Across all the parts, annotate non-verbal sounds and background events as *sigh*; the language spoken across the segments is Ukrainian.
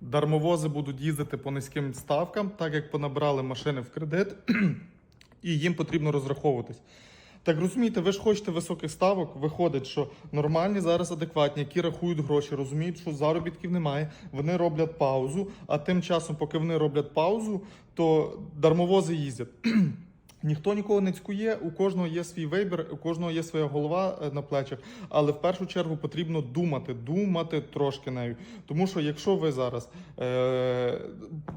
дармовози будуть їздити по низьким ставкам, так як понабрали машини в кредит, *clears throat* і їм потрібно розраховуватись. Так розумієте, ви ж хочете високих ставок. Виходить, що нормальні зараз адекватні, які рахують гроші, розуміють, що заробітків немає. Вони роблять паузу. А тим часом, поки вони роблять паузу, то дармовози їздять. *clears throat* Ніхто нікого не цькує, у кожного є свій вибір, у кожного є своя голова е, на плечах. Але в першу чергу потрібно думати, думати трошки нею. Тому що якщо ви зараз е,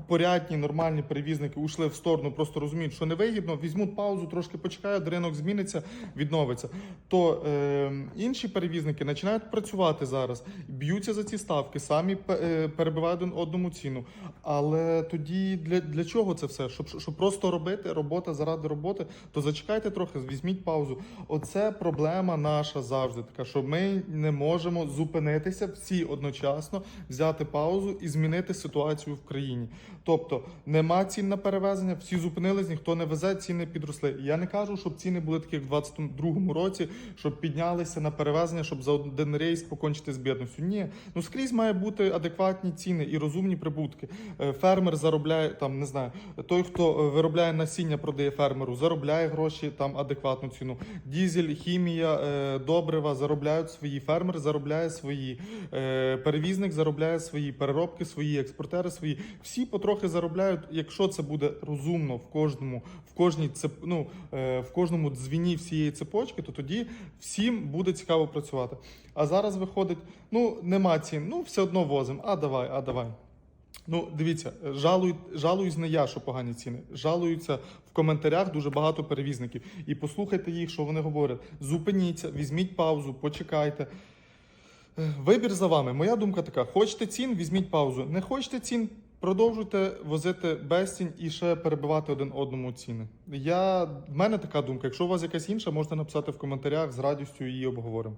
порядні, нормальні перевізники ушли в сторону, просто розуміють, що невигідно, візьмуть паузу, трошки почекають, ринок зміниться, відновиться. То е, інші перевізники починають працювати зараз, б'ються за ці ставки, самі е, перебивають одному ціну. Але тоді для, для чого це все? Щоб, щоб просто робити робота заради роботи, то зачекайте трохи, візьміть паузу. Оце проблема наша завжди така, що ми не можемо зупинитися всі одночасно, взяти паузу і змінити ситуацію в країні. Тобто нема цін на перевезення, всі зупинились, ніхто не везе, ціни підросли. Я не кажу, щоб ціни були такі, як в 22-му році, щоб піднялися на перевезення, щоб за один рейс покончити з бідністю. Ні, ну скрізь має бути адекватні ціни і розумні прибутки. Е, Фермер заробляє там, не знаю, той, хто е, виробляє насіння, продає фермеру, заробляє гроші там адекватну ціну. Дізель, хімія, е, добрива заробляють свої, фермер заробляє свої, е, перевізник заробляє свої, переробки свої, експортери свої. Всі потрохи заробляють, якщо це буде розумно в кожному, в кожній цеп, ну, е, в кожному дзвіні всієї цепочки, то тоді всім буде цікаво працювати. А зараз виходить, ну нема цін, ну все одно возимо. А давай, а давай. Ну, дивіться, жалують, жалуюсь не я, що погані ціни. Жалуються в коментарях дуже багато перевізників. І послухайте їх, що вони говорять. Зупиніться, візьміть паузу, почекайте. Вибір за вами. Моя думка така: хочете цін, візьміть паузу. Не хочете цін, продовжуйте возити безцінь і ще перебивати один одному ціни. Я, в мене така думка. Якщо у вас якась інша, можете написати в коментарях з радістю її обговоримо.